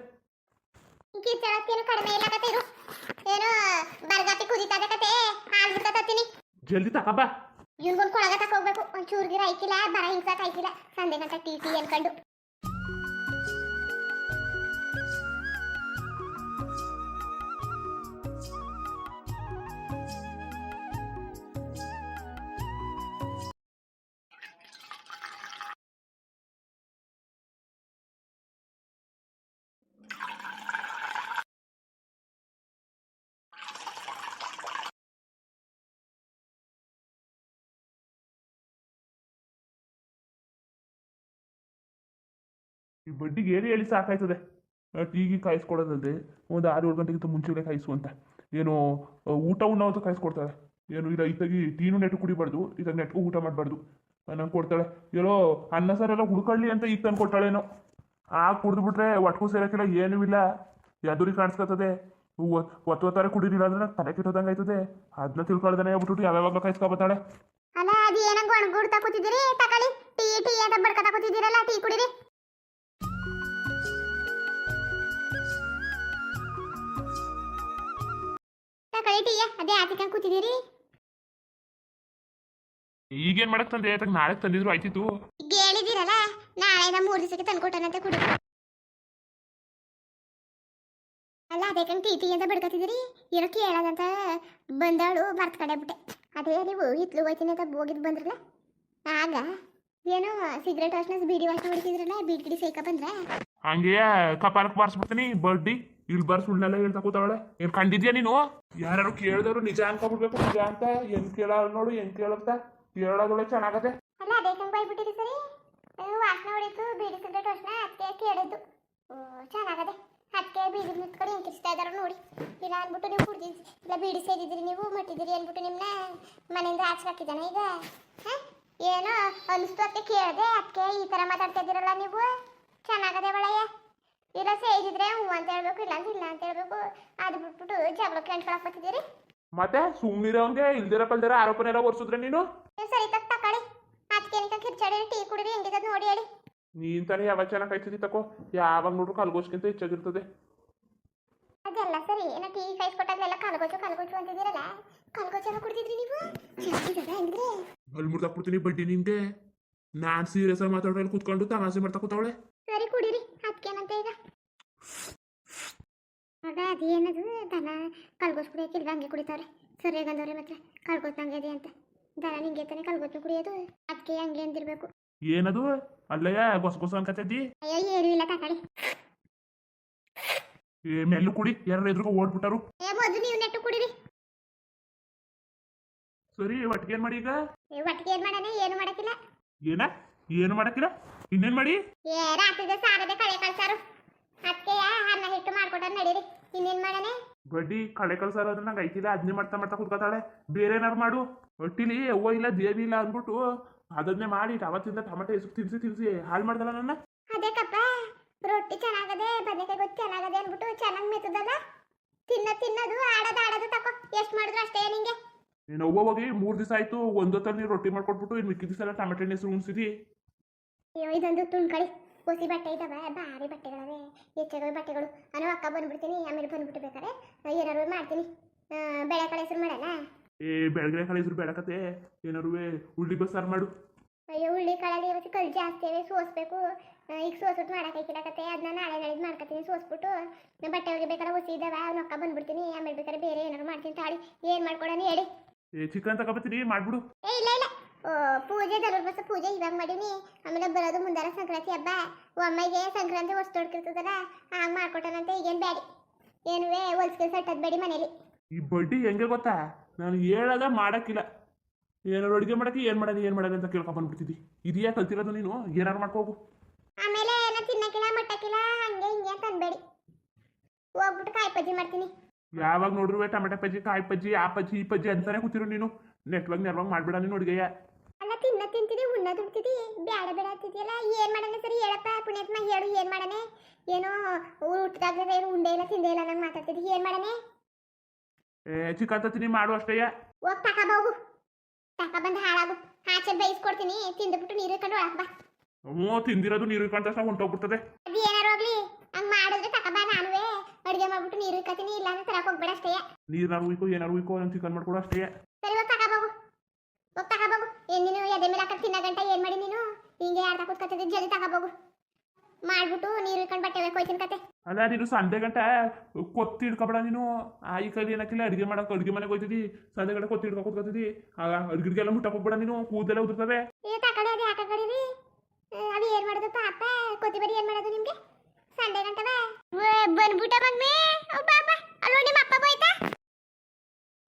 ಜಲ್ದಿ ತಕಬಾ ಇವ್ನಿಗೊಂದು ಕೊಳಗ ತಕ ಹೋಗ್ಬೇಕು. ಒಂದ್ ಚೂರ್ಗಿರ ಐಕಿಲ್ಲ ಬರ ಹಿಂಸಕ್ ಐಕಿಲ್ಲ ಸಂದೆ ಗಂಟ ಟಿ ಟಿ ಅನ್ಕೊಂಡು. ಈ ಬಡ್ಡಿಗೆ ಏರಿ ಹೇಳಿ ಸಾಕಾಯ್ತದೆ. ಟೀಗೆ ಕಾಯಿಸ್ಕೊಡೋದಲ್ಲದೆ ಒಂದು ಆರು ಏಳು ಗಂಟೆಗಿಂತ ಮುಂಚೆನೇ ಕಾಯಿಸು ಅಂತ ಏನು ಊಟ ಉಣ್ಣೋ ಅಂತ ಕಾಯಿಸ್ಕೊಡ್ತಾಳೆ ಏನು, ಇಲ್ಲ ಇತ್ತಾಗಿ ಟೀನು ನೆಟ್ಟು ಕುಡಿಬಾರ್ದು ಇತ್ತಾಗ ನೆಟ್ಗೂ ಊಟ ಮಾಡಬಾರ್ದು. ನಂಗೆ ಕೊಡ್ತಾಳೆ ಏನೋ ಅನ್ನ ಸಾರೆಲ್ಲ ಹುಡ್ಕೊಳ್ಳಿ ಅಂತ ಈಗ ತಂದು ಕೊಟ್ಟಾಳೇನೋ. ಆ, ಕುಡಿದ್ಬಿಟ್ರೆ ಒಟ್ಕೂ ಸೇರಕ್ಕಿಲ್ಲ, ಏನೂ ಇಲ್ಲ. ಎದುರಿಗೆ ಕಾಣಿಸ್ಕೊತದೆ. ಒತ್ತು ಒತ್ತಾರೆ ಕುಡಿಲಿಲ್ಲ ಅಂದ್ರೆ ನಂಗೆ ತಲೆ ಕೆಟ್ಟೋದಂಗೆ ಆಯ್ತದೆ. ಅದನ್ನ ತಿಳ್ಕೊಳ್ದಾನೆ ಬಿಟ್ಬಿಟ್ಟು ಯಾವ್ಯಾವಾಗ ಕಾಯಿಸ್ಕೊಬತ್ತಾಳೆ ಅಲ್ಲ, ಅದು ಏನಂಗ ಒಣಗೂಡ್ತಾ ಕೂತಿದ್ದೀರಿ ತಗೊಳ್ಳಿ ಟೀ ಟೀ ಅಂತ ಬಡ್ಕೊತಾ ಕೂತಿದ್ದೀರಲ್ಲ ಟೀ ಕುಡೀರಿ. ಟೀ ಅದೇ ಆತಿಕಂಗ್ ಕೂತಿದ್ದೀರಿ? ಈಗೇನ್ ಮಾಡಕ್ ತಂದೆ? ಆಯ್ತಾಗ ನಾಳೆ ತಂದಿದ್ರು ಆಯ್ತಿತ್ತು. ಈಗ ಹೇಳಿದಿರಲ್ಲ ನಮ್ಮ ಮೂರು ದಿವಸಕ್ಕೆ ತಂದ್ಕೊಟ್ಟನಂತೆ ಕುಡಿ. ಅಲ್ಲ ಅದೇ ಟೀ ಟಿ ಅಂತ ಬಡ್ಕತಿದ್ದೀರಿ? ಏನೋ ಕೇಳದಂತ ಬಂದಾಳು ಮರ್ತ್ ಕಡೆ ಬಿಟ್ಟೆ. ಅದೇ ನೀವು ಹಿತ್ಲು ಹೋಯ್ತೀನಿ ಅಂತ ಹೋಗಿದ್ ಬಂದ್ರಲ್ಲ? ಆಗ ಏನೋ ಸಿಗರೇಟ್ ವಾಸನ ಬೀಡಿ ವಾಸನ ಹೊಡಿತಿದ್ರಲ್ಲ ಬೀಡಿ ಗಿಡಿ ಸೇಕ ಬಂದ್ರೆ? ಹಂಗೆ ಕಪಾಲಕ್ಕೆ ಬಾರಿಸ್ಬಿಡ್ತೀನಿ ಬಡ್ಡಿ ಇಲ್ಲಿ ಬರ್ ಸುಳ್ಳೆಲ್ಲ ಹೇಳ್ತಾ ಕೂತಾವಳೆ? ಏನ್ ಕಂಡಿದ್ಯಾ ನೀನು? ಯಾರು ಕೇಳಿದವ್ರು ನಿಜ ಅನ್ಕೊಬಿಡ್ಬೇಕು ನಿಜ ಅಂತ ಹೆಂಗ್ ಕೇಳ ನೋಡು ಹೆಂಗ್ ಕೇಳುತ್ತಾ ಕೇಳೋದೊಳೆ ಚೆನ್ನಾಗತ್ತೆ ಅಲ್ಲ, ಅದೇ ಕಂಗೆ ಬೈಬಿಟ್ಟಿರಿ ಸರಿ? ವಾಸನ ಹೊಡಿತು ಬೀಡಿ ಸಿಗರೇಟ್ ವಾಸನ ಅದಕ್ಕೆ ಕೇಳಿದ್ದು. ಚೆನ್ನಾಗದೆ. ಅದಕ್ಕೆ ಬೀಡಿ ನಿಂತ್ಕೊಂಡು ಹೆಂಗೆ ಕಿಸ್ತಾ ಇದಾರ ನೋಡಿ. ಇಲ್ಲ ಅಂದ್ಬಿಟ್ಟು ನೀವು ಕುಡ್ದಿದ್ರಿ ಇಲ್ಲ ಬೀಡಿ ನೀವು ಮಟ್ಟಿದ್ದೀರಿ ಅಂದ್ಬಿಟ್ಟು ನಿಮ್ಮನ್ನ ಮನೆಯಿಂದ ಆಚೆ ಈಗ? ಏನೋ ಅನಿಸ್ತು ಅದಕ್ಕೆ ಕೇಳಿದೆ ಅದಕ್ಕೆ ಈ ತರ ಮಾತಾಡ್ತಾ ಇದ್ದೀರಲ್ಲ ನೀವು? ಚೆನ್ನಾಗದೆ ಒಳಗೆ ಇಲ್ಲ ಇದ್ರೆ ಹ್ಞೂ ಅಂತ ಹೇಳ್ಬೇಕು ಇಲ್ಲ ಅಂದ್ರೆ ಇಲ್ಲ ಅಂತ ಹೇಳ್ಬೇಕು. ಅದು ಬಿಟ್ಬಿಟ್ಟು ಜಗಳಕ್ಕೆ ಅಂಟ್ಕೊಳಕ್ ಬರ್ತಿದ್ದೀರಿ ಮತ್ತೆ ಸುಮ್ನಿರೋಂಗೆ ಇಲ್ದಿರ ಕಲ್ದಿರ ಆರೋಪನೆಲ್ಲ ಒರ್ಸಿದ್ರೆ ನೀನು? ಸರಿ ತಕ್ಕ ತಕೊಳ್ಳಿ. ಅದಕ್ಕೆ ಏನಕ್ಕೆ ಕಿರ್ಚಾಡಿ ಟೀ ಕುಡಿರಿ ಹೆಂಗಿದ್ದದ್ ನೋಡಿ ಹೇಳಿ. ನೀನ್ ತಾನೇ ಯಾವಾಗ ಚೆನ್ನಾಗಿ ಕಾಯ್ತಿದ್ದಿ ತಕೋ? ಯಾವಾಗ ನೋಡ್ರು ಕಲ್ಗೋಸ್ಕಿಂತ ಹೆಚ್ಚಾಗಿರ್ತದೆ. ಅದೆಲ್ಲ ಸರಿ ಏನೋ ಟೀ ಕಾಯಿಸ್ಕೊಟ್ಟಾಗಲೆಲ್ಲ ಕಲ್ಗೋಚು ಕಲ್ಗೋಚು ಅಂತಿದ್ದೀರಲ್ಲ? ಕಲ್ಗೋಚೆಲ್ಲ ಎಲ್ಲ ಕುಡ್ತಿದ್ರಿ ನೀವು ಹೆಂಗ್ರಿ? ಅಲ್ಲಿ ಮುರ್ದಾಕ್ಬಿಡ್ತೀನಿ ಬಡ್ಡಿ ನಿಂಗೆ. ನಾನ್ ಸೀರಿಯಸ್ ಆಗಿ ಮಾತಾಡೋಲ್ಲಿ ಕೂತ್ಕೊಂಡು ತಮಾಷೆ ಮಾಡ್ತಾ ಕೂತಾವಳೆ. ಸರಿ ಕುಡೀರಿ ಅದಕ್ಕೇನಂತ ಈಗ ಆಗ ಅದೇನದು ದನ ಕಲ್ಗೋಸ್ ಕುಡಿಯೋಕ್ಕಿಲ್ವ ಹಂಗೆ ಕುಡಿತಾವ್ರೆ. ಸರಿಯಾಗಂದವ್ರೆ ಮತ್ತೆ ಕಲ್ಗೋಸ್ ಹಂಗೆ ಇದೆ ಅಂತ. ದನ ನಿಂಗೆ ತಾನೆ ಕಲ್ಗೋಸ್ ಕುಡಿಯೋದು ಅದಕ್ಕೆ ಹಂಗೆ ಅಂದಿರ್ಬೇಕು. ಏನದು? ಅಲ್ಲಯ್ಯ ಗೊಸ ಗೊಸ ಅನ್ಕತ್ತೈತಿ? ಅಯ್ಯ ಏನೂ ಇಲ್ಲ ತಕಳಿ ಏ ಮೆಲ್ಲು ಕುಡಿ ಯಾರು ಎದುರುಗ ಓಡ್ಬಿಟ್ಟರು. ಏ ಮೊದಲು ನೀವು ನೆಟ್ಟು ಕುಡಿರಿ. ಸರಿ ಒಟ್ಟಿಗೆ ಏನ್ ಮಾಡಿ ಈಗ ಏ, ಒಟ್ಟಿಗೆ ಏನು ಮಾಡನೆ ಏನು ಮಾಡಕ್ಕಿಲ್ಲ. ಏನ? ಏನು ಮಾಡಕ್ಕಿಲ್ಲ? ಇನ್ನೇನ್ ಮಾಡಿ? ಏ ರಾತ್ರಿದೆ ಸಾರದೆ ಕಳೆ ಕಳ್ಸಾರು. ಅದಕ್ಕೆ ಅನ್ನ ಹಿಟ್ಟು ಮಾಡ್ಕೊಟ್ಟ ನಡೀರಿ. ಇನ್ನೇನು ಮಾಡನೆ ಬಡ್ಡಿ ಕಳೆ ಕಳ್ಸಾರ ಅದನ್ನ ನಂಗೆ ಐತಿಲ್ಲ ಅದನ್ನೇ ಮಾಡ್ತಾ ಮಾಡ್ತಾ ಕುತ್ಕೋತಾಳೆ. ಬೇರೆ ಏನಾರು ಮಾಡು. ಒಟ್ಟಿಲಿ ಅವ್ವ ಇಲ್ಲ ದೇವಿ ಇಲ್ಲ ಅಂದ್ಬಿಟ್ಟು ಅದನ್ನೇ ಮಾಡಿ ಅವತ್ತಿಂದ ಟಮಾಟೆ ಹೆಸರು ತಿನ್ಸಿ ತಿನ್ಸಿ ಹಾಳು ಮಾಡ್ದಲ್ಲ ನನ್ನ. ಅದೇ ಕಪ್ಪ ರೊಟ್ಟಿ ಚೆನ್ನಾಗದೆ ಬದನೆಕಾಯಿ ಗೊತ್ತು ಚೆನ್ನಾಗದೆ ಅಂದ್ಬಿಟ್ಟು ಚೆನ್ನಾಗಿ ಮೆತ್ತದಲ್ಲ? ತಿನ್ನ ತಿನ್ನದು ಆಡೋದು ಆಡೋದು ತಕೋ. ಎಷ್ಟು ಮಾಡಿದ್ರು ಅಷ್ಟೇ ನಿಂಗೆ. ನೀನು ಅವ್ವ ಹೋಗಿ ಮೂರು ದಿವಸ ಆಯ್ತು ಒಂದೊತ್ತಲ್ಲಿ ನೀನು ರೊಟ್ಟಿ ಮಾಡ್ಕೊಟ್ಬಿಟ್ಟು ಇನ್ನು ಮಿಕ್ಕಿದ ದಿವಸ ಎಲ್ಲ ಟಮಾಟೆ ಹೆಸರು ಉಣ್ಸಿದಿ. ಇದೊಂದು ತುಂಡ್ಕಳಿ. ಹೊಸಿ ಬಟ್ಟೆ ಇದಾವೆ ಭಾರಿ ಬಟ್ಟೆಗಳವೆ ಹೆಚ್ಚಗಳು ಬಟ್ಟೆಗಳು. ಅನ್ನೋ ಅಕ್ಕ ಬಂದ್ಬಿಡ್ತೀನಿ ಆಮೇಲೆ ಬಂದ್ಬಿಟ್ಟು ಬೇಕಾರೆ ಏನಾರು ಮಾಡ್ತೀನಿ. ಆ, ಕಡೆ ಹೆಸರು ಮಾಡಲ್ಲ ಏ ಬೆಳಗ್ಗೆ ಕಳೆ ಹೆಸರು ಬೇಡಕತ್ತೆ ಏನಾರು ಉಳ್ಳಿ ಬಸ್ಸಾರು ಮಾಡು. ಅಯ್ಯೋ ಉಳ್ಳಿ ಕಾಳಲ್ಲಿ ಇವತ್ತು ಕಲ್ ಜಾಸ್ತಿ ಅವೆ ಸೋಸ್ಬೇಕು. ಈಗ ಸೋಸ್ಬಿಟ್ಟು ಮಾಡಕ್ಕೆ ಅದನ್ನ ನಾಳೆ ನಾಳೆ ಮಾಡ್ಕೊತೀನಿ ಸೋಸ್ಬಿಟ್ಟು. ನಾ ಬಟ್ಟೆ ಒಳಗೆ ಬೇಕಾದ್ರೆ ಹೊಸಿ ಇದಾವೆ ಅವ್ನ ಅಕ್ಕ ಬಂದ್ಬಿಡ್ತೀನಿ. ಆಮೇಲೆ ಬೇಕಾದ್ರೆ ಬೇರೆ ಏನಾರು ಮಾಡ್ತೀನಿ ತಾಳಿ. ಏನು ಮಾಡ್ಕೊಡೋಣ ಹೇಳಿ? ಏ ಚಿಕನ್ ತಗೋಬತ್ತೀನಿ ಮಾಡ್ಬಿಡು. ಏ ಇಲ್ಲ ಇಲ್ಲ. ಪೂಜೆ ಧನುರ್ಮಾಸ ಪೂಜೆ ಇವಾಗ ಮಾಡೀನಿ. ಆಮೇಲೆ ಬರೋದು ಮುಂದಾರ ಸಂಕ್ರಾಂತಿ ಹಬ್ಬ. ಒಮ್ಮೆಗೆ ಸಂಕ್ರಾಂತಿ ಹೊಸ ಹೊಡ್ಕಿರ್ತದಲ್ಲ ಹಂಗೆ ಮಾಡ್ಕೊಟ್ಟನಂತೆ. ಈಗೇನು ಬೇಡಿ ಏನುವೇ ಹೊಲ್ಸ್ಕೊಂಡು ಸಟ್ಟದ್ ಬೇಡಿ ಮನೇಲಿ. ಈ ಬಡ್ಡಿ ಹೆಂಗೆ ಗೊತ್ತಾ? ನಾನು ಹೇಳದ ಮಾಡಕ್ಕಿಲ್ಲ. ಏನಾದ್ರು ಅಡುಗೆ ಮಾಡಕ್ಕೆ ಏನು ಮಾಡೋದು ಏನು ಮಾಡೋದು ಅಂತ ಕೇಳ್ಕೊಂಡ್ ಬಂದ್ಬಿಡ್ತಿದ್ದಿ. ಇದೆಯಾ ಕಲ್ತಿರೋದು ನೀನು? ಏನಾರು ಮಾಡ್ಕೋಗು ಆಮೇಲೆ ಏನೋ ತಿನ್ನಕ್ಕಿಲ್ಲ ಮಟ್ಟಕ್ಕಿಲ್ಲ ಹಂಗೆ ಹಿಂಗೆ ಅಂತ ಅನ್ಬೇಡಿ ಹೋಗ್ಬಿಟ್ಟು ಕಾಯಿ ಪಜ್ಜಿ ಮಾಡ್ತೀನಿ. ಯಾವಾಗ ನೋಡ್ರುವೆ ಟೊಮೆಟೊ ಪಜ್ಜಿ ಕಾಯಿ ಪಜ್ಜಿ ಆ ಪಜ್ಜಿ ಈ ಪಜ್ಜಿ ಅಂತಾನೆ ಕೂತಿರು ನೀನು. ನೆಟ್ವಾಗ ನೆರವಾಗ ಮಾಡ್ಬೇಡ ನೀನು ಅಡುಗೆಯ ಅಲ್ಲ ತಿನ್ನ ತಿಂತಿದಿ ಉಣ್ಣ ದುಡ್ತಿದಿ ಬ್ಯಾಡ ಬೇಡ ಅಂತಿದ್ಯಲ್ಲ? ಏನು ಮಾಡೋಣ ಸರಿ ಹೇಳಪ್ಪ ಪುಣ್ಯಾತ್ಮ ಹೇಳು ಏನು ಮಾಡಣ? ಏನೋ ಊಟದಾಗ್ಲೇ ಏನು ಉಂಡೆ ಇಲ್ಲ ತಿಂದೆ ಇಲ್ಲ ನಂಗೆ ಮಾತಾಡ್ತಿದ್ದೆ ಏನ್ ಮಾಡಣ? ಏ ಚಿಕನ್ ತತ್ತೀನಿ ಮಾಡು ಅಷ್ಟಯ್ಯ. ಹೋಗಿ ತಕ ಹೋಗು ತಕ ಬಂದು ಹಾಳಾಗು. ಆಚೆ ಬೇಯಿಸ್ಕೊಡ್ತೀನಿ ತಿಂದ್ಬಿಟ್ಟು ನೀರು ಕಂಡು ಒಳಗೆ ಬಾ. ಹ್ಞೂ ತಿಂದಿರೋದು ನೀರು ಕಂಡ ತಕ್ಷಣ ಹೊಂಟೋಗ್ಬಿಡ್ತದೆ. ಅದು ಏನಾರು ಹೋಗ್ಲಿ ಹಂಗ್ ಮಾಡಿದ್ರೆ ತಕ ಬಾ ನಾನುವೆ. ಅಡುಗೆ ಮಾಡ್ಬಿಟ್ಟು ನೀರು ಕತ್ತೀನಿ ಇಲ್ಲ ಅಂದ್ರೆ ತರಕ ಹೋಗ್ಬೇಡ ಅಷ್ಟೇ ನೀರ್ನಾರು ಉಯ್ಕೋ ಏನಾರು ಉಯ್ಕೋ ನಂಗೆ ಚಿಕನ್ ಮಾಡ್ಕೊಡು ಅಷ್ಟೇ ಸರಿ ಹೋಗ್ ತಗೋಬೋಗು ಹೋಗ್ ತಗೋಬೋಗು ಏನ್ ನೀನು ಎದೆ ಮೇಲೆ ಹಾಕಿ ತಿನ್ನ ಗಂಟ ಏನ್ ಮಾಡಿ ನೀನು? ಹಿಂಗೆ ಯಾರ್ದ ಕೂತ್ಕೊತಿದ್ದೆ ಜಲ್ದಿ ತಗೋಬೋಗು. ಮಾಡ್ಬಿಟ್ಟು ನೀರು ಇಳ್ಕೊಂಡು ಬಟ್ಟೆ ಹೋಯ್ತೀನಿ ಕತೆ. ಅಲ್ಲ ನೀನು ಸಂಜೆ ಗಂಟ ಕೊತ್ತಿ ಹಿಡ್ಕೊಬೇಡ ನೀನು. ಆ ಈ ಕೈಲಿ ಏನಕ್ಕಿಲ್ಲ ಅಡುಗೆ ಮಾಡಕ್ಕೆ ಅಡುಗೆ ಮನೆಗೆ ಕೊಯ್ತಿದಿ ಸಂಜೆ ಗಂಟೆ ಕೊತ್ತಿ ಹಿಡ್ಕೊ ಕೂತ್ಕೊತಿದ್ದಿ. ಆಗ ಕೆಲ್ ಮುಟ್ಟ ಹೋಗ್ಬೇಡ ನೀನು ಕೂದಲೆಲ್ಲ ಉದುರ್ತವೆ. ಏ ತಕಡೆ ಅದೇ ಯಾಕೆ ಕಡೀರಿ ಅದು ಏನ್ ಮಾಡೋದು ಪಾಪ? ಕೊತ್ತಿಬರಿ ಏನ್ ಮಾಡೋದು ನಿಮಗೆ? ಸಂಜೆ ಗಂಟವ? ಬಂದ್ಬಿಟ್ಟ ಮಗ್ಮಿ ಪಾಪ ಅಲ್ಲೋ ನಿಮ್ಮ ಅಪ್ಪ ಹೋಯ್ತಾ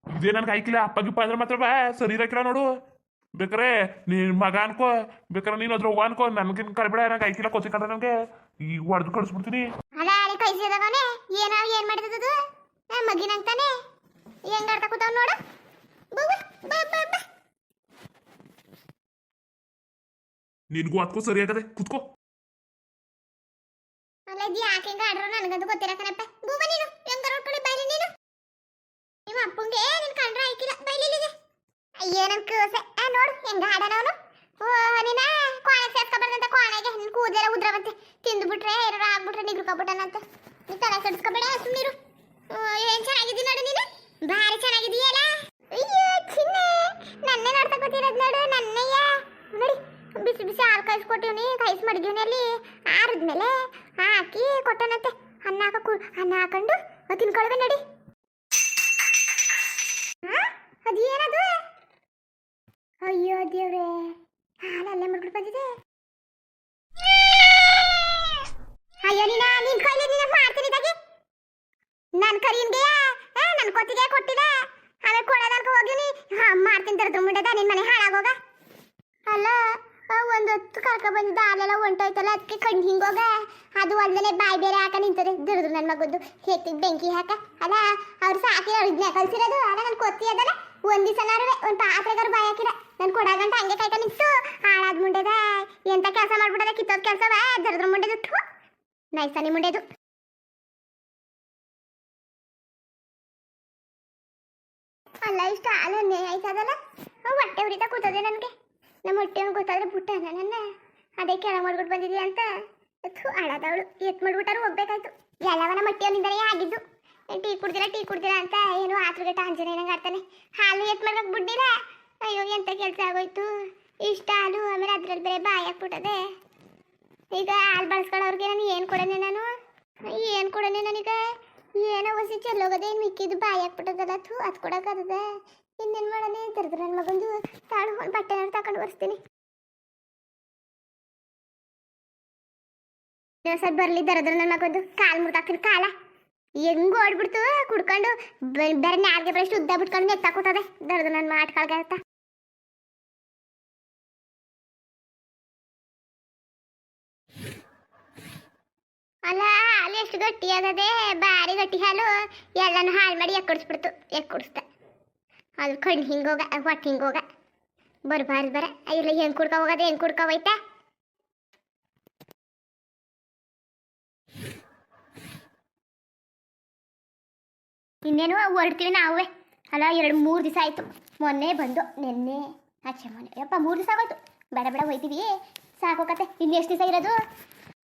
ಇದೇ ನನ್ಗೆ ಆಯ್ಕಿಲ್ಲ. ಅಪ್ಪ ಗಿಪ್ಪ ಅಂದ್ರೆ ಮಾತ್ರ ಬಾ. ಸರಿ ಇರಕ್ಕಿಲ್ಲ ನೋಡು. ಬೇಕಾರೆ ನಿನ್ ಮಗ ಅನ್ಕೋ ಬೇಕಾರೆ ನೀನು ಅದ್ರ ಅವ್ವ ಅನ್ಕೋ ನನ್ಗಿನ್ ಕರಿಬೇಡ ನಂಗೆ ಐತಿಲ್ಲ ಕೊಚ್ಚಿ ಕಂಡ ನನಗೆ ಈಗ ಹೊಡೆದು ಕಳಿಸ್ಬಿಡ್ತೀನಿ. ಅಲ್ಲ ಅಲ್ಲಿ ಕೈ ಸೇದವನೆ? ಏನೋ ಏನ್ ಮಾಡಿದದು ಮಗಿನಂತಾನೆ ಹೆಂಗ್ ಆಡ್ತಾ ಕೂತಾವ್ ನೋಡು. ನಿನ್ಗೂ ಅದಕ್ಕೂ ಸರಿ ಆಗದೆ ಕುತ್ಕೋ. ಅಲ್ಲ ಇದು ಯಾಕೆ ಹೆಂಗ ಆಡ್ರೋ ನನಗಂತೂ ಗೊತ್ತಿಲ್ಲ ಕಣಪ್ಪ. ಬೂಬ ನೀನು. ಹೆಂಗಾರ ಉಟ್ಕೊಳ್ಳಿ ಬೈಲಿ ನೀನು? ನಿಮ್ಮ ಅಪ್ಪಂಗೆ ನಿನ್ ಕಂಡ್ರೆ ಆಯ್ಕಿಲ್ಲ. ಬೈಲಿ ಇಲ್ಲಿಗೆ. ಅಯ್ಯೋ ನನ್ ಕೂಸೆ. ಆ ನೋಡು, ಹೆಂಗ ಆಡನ ಅವನು? ಓ ನೀನ ಕೋಣೆ ಸೇರ್ಸ್ಕೊಬಾರ್ದಂತ ಕೋಣೆಗೆ ನಿನ್ ಕೂದಲೆಲ್ಲ ಉದ್ರವಂತೆ. ತಿಂದ್ಬಿಟ್ರೆ ಏನಾರ ಆಗ್ಬಿಟ್ರೆ ನಿಗ್ರಕೊಬಿಟ್ಟನಂತೆ. ನೀ ತಲೆ ಕೆಡಿಸ್ಕೊಬೇಡ ಸುಮ್ಮನಿರು ಏನ್ ಚೆನ್ನಾಗಿದ್ದೀನಿ ನೋಡು ನೀನು? ಭಾರಿ ಚೆನ್ನಾಗಿದೀಯಲ್ಲ ಅಯ್ಯೋ, ಚಿನ್ನ. ನನ್ನೇ ನೋಡ್ತಾ ಕೂತಿರೋದು ನೋಡು, ನನ್ನಯ್ಯ. ನೋಡಿ, ಬಿಸಿ ಬಿಸಿ ಹಾಲು ಕಾಯಿಸ್ಕೊಟ್ಟಿವ್ನಿ, ಕಾಯಿಸ್ ಮಡಗಿವ್ನಿ ಅಲ್ಲಿ. ಆರಿದ್ಮೇಲೆ ಹಾಕಿ ಕೊಟ್ಟನಂತೆ. ಅನ್ನ ಹಾಕ ಅನ್ನ ಹಾಕೊಂಡು ಅದ್ ನೋಡಿ. ನಡಿ ಅದೇನದು? ಅಯ್ಯೋ ದೇವ್ರೆ, ಹಾಲು ಅಲ್ಲೇ ಮಾಡ್ಬಿಟ್ಟು ಬಂದಿದೆ. ಅಯ್ಯೋ ನೀನ, ನಿನ್ ಕೈಲಿ ನೀನ ಮಾಡ್ತೀನಿ ಇದಾಗಿ. ನನ್ ಕರೀನ್ಗೆ ನನ್ನ ಕೊತ್ತಿಗೆ ಕೊಟ್ಟಿದ. ಆಮೇಲೆ ಕೊಡೋದನ್ಕ ಹೋಗಿನಿ ಹಾ, ಮಾಡ್ತೀನಿ ತರ ಮುಂಡೆದ ನಿನ್ ಮನೆ ಹಾಳಾಗೋಗ ಅಲ್ಲ, ಆ, ಒಂದ್ ಹೊತ್ತು ಕರ್ಕ ಬಂದಿದ್ದ, ಹಾಲೆಲ್ಲ ಹೊಂಟೋಯ್ತಲ್ಲ ಅದಕ್ಕೆ ಕಣ್ಣು ಹಿಂಗೋಗ ಅದು ಅಲ್ಲದೆ ಬಾಯಿ ಬೇರೆ ಹಾಕ ನಿಂತದೆ ದುಡಿದ್ರು ನನ್ನ ಮಗದ್ದು. ಹೆತ್ತಿಗೆ ಬೆಂಕಿ ಹಾಕ. ಅಲ್ಲ, ಅವ್ರು ಸಾಕಿ ಇದನ್ನ ಕಲ್ಸಿರೋದು, ಅಲ್ಲ ನನ್ನ ಕೊತ್ತಿ ಅದಲ್ಲ. ಒಂದ್ ಒಂದು ಒಂದ್ ಪಾತ್ರೆಗಾರು ಬಾಯಿ ಹಾಕಿರ ನನ್ ಕೊಡಗಂಟ ಹಂಗೆ ಕೈಕ ನಿಂತು ಹಾಳಾದ ಮುಂಡೆದ ಎಂತ ಕೆಲಸ ಮಾಡ್ಬಿಡದ, ಕಿತ್ತೋದ್ ಕೆಲಸವ? ದರದ್ರ ಮುಂಡೆದು, ಥು. ನೈಸಾನಿ ಮುಂಡೆದು. ಅಲ್ಲ, ಇಷ್ಟ ಅಲ್ಲ ನೇ ಆಯ್ತದಲ್ಲ ಹೊಟ್ಟೆ ಉರಿತಾ ಕೂತದೆ ನನಗೆ. ನಮ್ಮ ಹೊಟ್ಟೆ ಗೊತ್ತಾದ್ರೆ ಬಿಟ್ಟ ನನ್ನ. ಅದೇ ಕೆಳ ಮಾಡ್ಬಿಟ್ಟು ಬಂದಿದಿ ಅಂತ. ಥು ಅಳದವಳು ಎತ್ ಮಾಡ್ಬಿಟ್ಟಾರು ಹೋಗ್ಬೇಕಾಯ್ತು. ಎಲ್ಲವನ ಮಟ್ಟಿಯವನಿಂದಲೇ ಆಗಿದ್ದು. ಏನ್ ಟೀ ಕುಡ್ದಿರ ಟೀ ಕುಡ್ದಿರ ಅಂತ ಏನು ಆತುರ್ಗಟ್ಟ ಆಂಜನೇಯನಂಗೆ ಆಡ್ತಾನೆ ಹಾಲು ಎತ್ ಮಾಡ್ಬೇಕು ಬಿಡ್ಡಿಲ್ಲ ಅಯ್ಯೋ, ಎಂತ ಕೆಲಸ ಆಗೋಯ್ತು? ಇಷ್ಟ ಹಾಲು ಆಮೇಲೆ ಅದ್ರಲ್ಲಿ ಬೇರೆ ಬಾಯಿ ಹಾಕ್ಬಿಟ್ಟದೆ. ಈಗ ಹಾಲು ಬಳಸ್ಕೊಳ್ಳೋರ್ಗೆ ನಾನು ಏನು ಕೊಡನೆ ನಾನು? ಏನು ಕೊಡನೆ ನನಗ? ಏನೋ ಹೊಸಿ ಚೆಲ್ಲೋಗದೆ ಏನು ಮಿಕ್ಕಿದ್ದು ಬಾಯಿ ಹಾಕ್ಬಿಟ್ಟದಲ್ಲ, ಥೂ, ಅದು ಕೊಡೋಕ್ಕಾಗದೆ ಇನ್ನೇನು ಮಾಡನೆ ತರದ್ರ ನನ್ನ ಮಗಂದು. ತಾಳು ಬಟ್ಟೆ ತಗೊಂಡು ಬರ್ತೀನಿ ಸರ್ ಬರ್ಲಿ ದರದ್ರ ನನ್ನ ಮಗಂದು. ಕಾಲು ಮುರ್ದಾಕ್ತೀನಿ ಕಾಲ. ಹೆಂಗ್ ಓಡ್ಬಿಡ್ತು ಕುಡ್ಕೊಂಡು. ಬೆರೆ ನಾಲ್ಗೆ ಬರಷ್ಟು ಉದ್ದ ಬಿಟ್ಕೊಂಡು ನೆತ್ತಾಕೂತದೆ ದರದ್ರ ನನ್ನ ಮಾಟ್ಕೊಳ್ಗತ್ತ ಅಲ್ಲ ಹಾಲು ಎಷ್ಟು ಗಟ್ಟಿ ಅದೇ ಭಾರಿ ಗಟ್ಟಿ ಹಾಲು ಎಲ್ಲಾನು ಹಾಳು ಮಾಡಿ ಎಕ್ಕಡಿಸ್ಬಿಡ್ತು ಎಕ್ಕಡಿಸ್ದೆ ಅದು ಕಣ್ಣು ಹೋಗ ಹೊಟ್ಟೆ ಹಿಂಗೋಗ ಬರ್ಬಾರ್ದು ಬರ ಇಲ್ಲ, ಹೆಂಗೆ ಕುಡ್ಕೊ ಹೋಗೋದು, ಹೆಂಗ್ ಕುಡ್ಕೊ ಹೋಯ್ತಾ? ಇನ್ನೇನು ಹೊರಡ್ತೀವಿ ನಾವೇ. ಅಲ್ಲ, ಎರಡು, ಮೂರು ದಿವಸ ಆಯಿತು. ಮೊನ್ನೆ ಬಂದು, ನಿನ್ನೆ, ಆಚೆ ಮೊನ್ನೆ. ಯಪ್ಪ, ಮೂರು ದಿವಸ ಆಗೋಯ್ತು. ಬೇಡ ಬೇಡ, ಹೋಯ್ತೀವಿ. ಸಾಕೋಕತ್ತೆ ಕತೆ. ಇನ್ನೆಷ್ಟು ದಿವಸ ಇರೋದು?